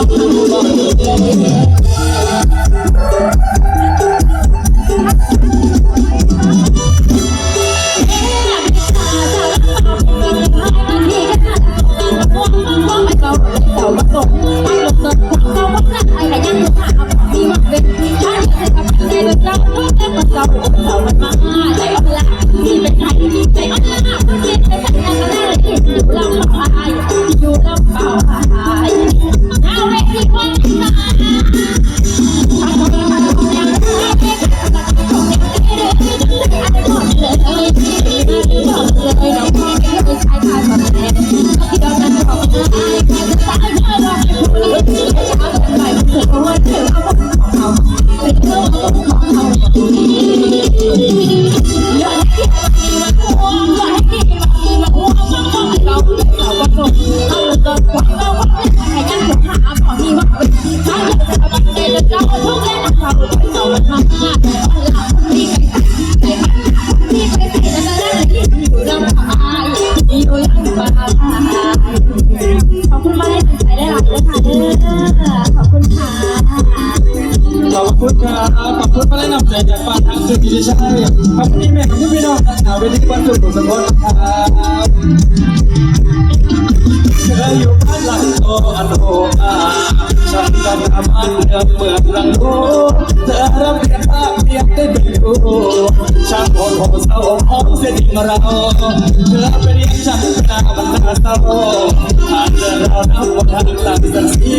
Oh. แนะนำใจจากปากทางสุดที่จะใช่ขอบคุณพี่แม่ขอบคุณพี่น้องนะครับเวทีวันศุกร์สุขสันต์ครับเธออยู่บ้านหลังโตอันโหอาฉันก็ทำอันเดิมเหมือนรังโอเธอรับเรียนภาคเพียงได้เป็นครูช่างโหดโหดเศร้าหองเสียดีมาเราเธอไปเรียนฉันหน้าบรรดาเศร้าผ่านเดินเรานับวันทางต่างสักสี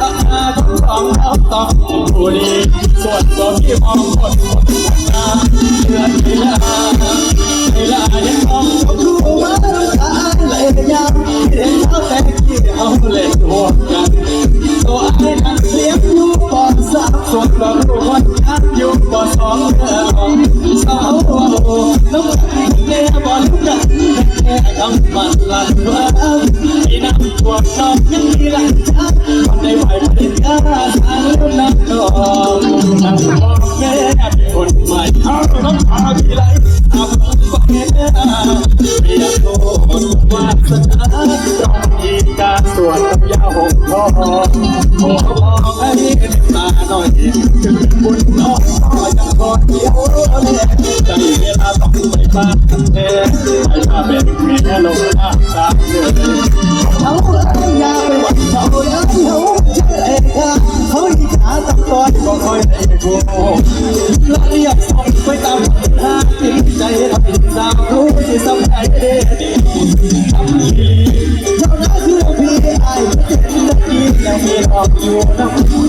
อาอา ต้องต้องต้องต้องผู้ดีส่วนตัวพี่มองคนหมดตาเดือนเวลาเวลายังมองชมดูว่าตาเลยยังเห็นเขาแต่ที่เอาเล่นหัวกันตัวไอ้นั้นเลี้ยงอยู่ปอดสามส่วนบางคนนักอยู่ปอดสองเธอสาวโอ้น้องเลี้ยบอลกันแค่คำมันลันว่าที่นั่งปวดนอนยังมีหลังชักวัน ในไหวผลิตกาสารนักนองนั่งมองแม่เป็นคนใหม่เอาต้องพาพี่ไหล วาสนาต้องอีการสวนกับยาหงทองขอมองให้เห็นตาหน่อยถึงบุญน้องก็ยังกอดเดียวเลยใจเวลาต้องไปบ้านเธอไปมาเป็นแม่ลงน้ำตาเธอเขาเอยยาไปวันเขาแล้วเขาจะเองเขาอีกาตั้งตอนก็คอยได้กู อกอยู่น้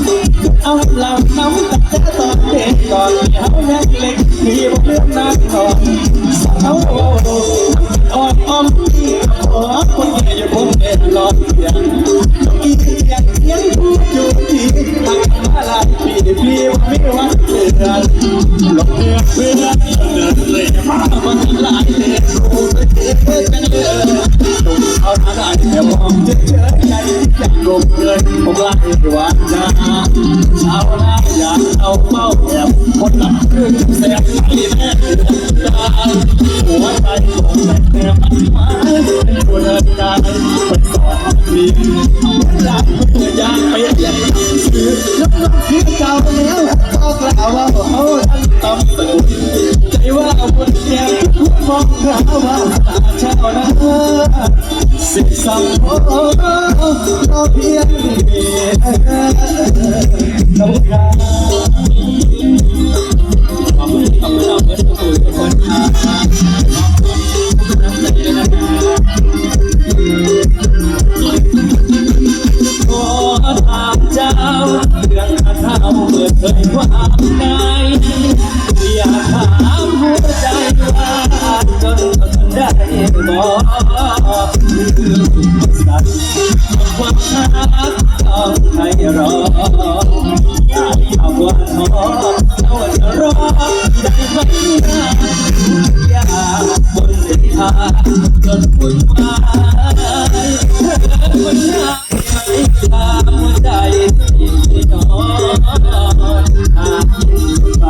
ำเอาเหล่าน้ำแต่ตอนเด็กก่อนเขาแม่เล็กมีเรื่องนักก่อนสาโอ้อ่อนอ้อมที่ขอคนแก่อยู่ผมเด็ดหลอดเสียงอีกอย่างยังพูดอยู่ที่ทางมาลายปีพี่ว่าไม่ว่าเดือนหลงเดือนเพื่อนเดินเลยมาบังลายเด็ดรู้ไปเพื่อนกันเลยต้องเอาหน้าได้แต่มองเฉยเฉยใจอ กลงเลยผมไลายหวานจ้าชาวนาอยากเอาเป้าแอบคนหลังขึ้นแสบใจแม่เดือดาหัวใจของแม่แม่มาเป็นตัวเดินกายไปสอนดีรักเพื่อยากไปเรียนซื้อน้ำน้ำที่เก่าแล้วก็กล่าวว่าเขาท่านตำตื่นใจว่าบนแก้มมองหาว่าตาเช้านะสิสัมโอเราเพียง มีน้ำตาขอบคุณขอบคุณเราเพื่อนทุกคนทุกคนรับขอบคุณน้ำใจนะขอถามเจ้าเรื่องอาเท่าเปิดเผยความในอยากถามหัวใจว่าจนทนได้บอกสั่นความรัก ให้รออยากทำว่าท้อเราจะรอได้ไหมนะอยากบนเส้นทางจนวุ่นวา